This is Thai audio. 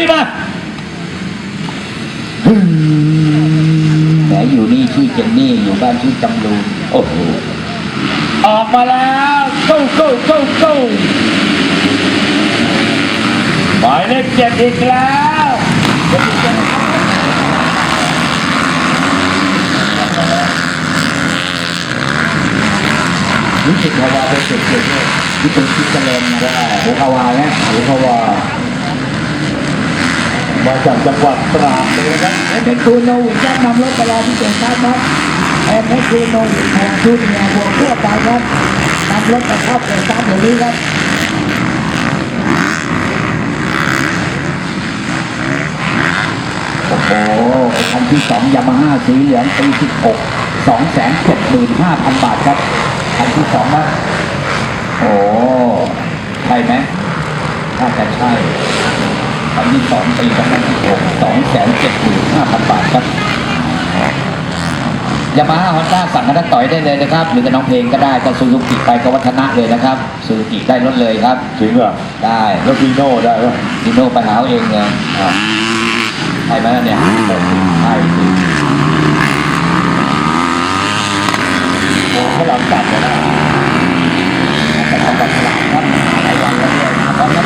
นี่มาแหมอยู่นี่ชื่อเจนนี่อยู่บ้านชื่อจำรูนโอ้โหออกมาแล้ว go go go go หมายเลขเจ็ดอีกแล้วรู้สึกภาวะเป็นเจ็ดเจ็ดเนี่ยที่เป็นคิดเจริญนะได้หัวขาวาเนี่ยหรือภาวะ มาจากจังหวัดตราดเลยนะครับเอ็มคูโนวิจันนำรถไปรอที่เกิดครับครับเอ็มคูโนวิแห่งชุดเนี่ยบวกทั่วไปครับนำรถไปเข้าเกิดครับเดี๋ยวนี้ครับโอ้โหคันที่สองยามาฮ่าสีเหลืองปีสิบหกสองแสนเจ็ดหมื่นห้าพันบาทครับคันที่สองนะโอ้ใช่ไหมถ้าจะใช่ คันที่สองปีสองพันสิบหกสองแสนเจ็ดหมื่นห้าพันบาทครับยามาฮ่าฮอนด้าสั่งกันได้ต่อยได้เลยนะครับ หรือกับน้องเพลงก็ได้ก็ซูซูกิไปก็วัฒนะเลยนะครับซูซูกิได้รถเลยครับ จริงเหรอได้แล้วพีโน่ได้ปะดิโน่ไปหาเอาเองเลยอะใช่ไหมล่ะเนี่ยใช่สิโอ้ขลังตัดเลยนะ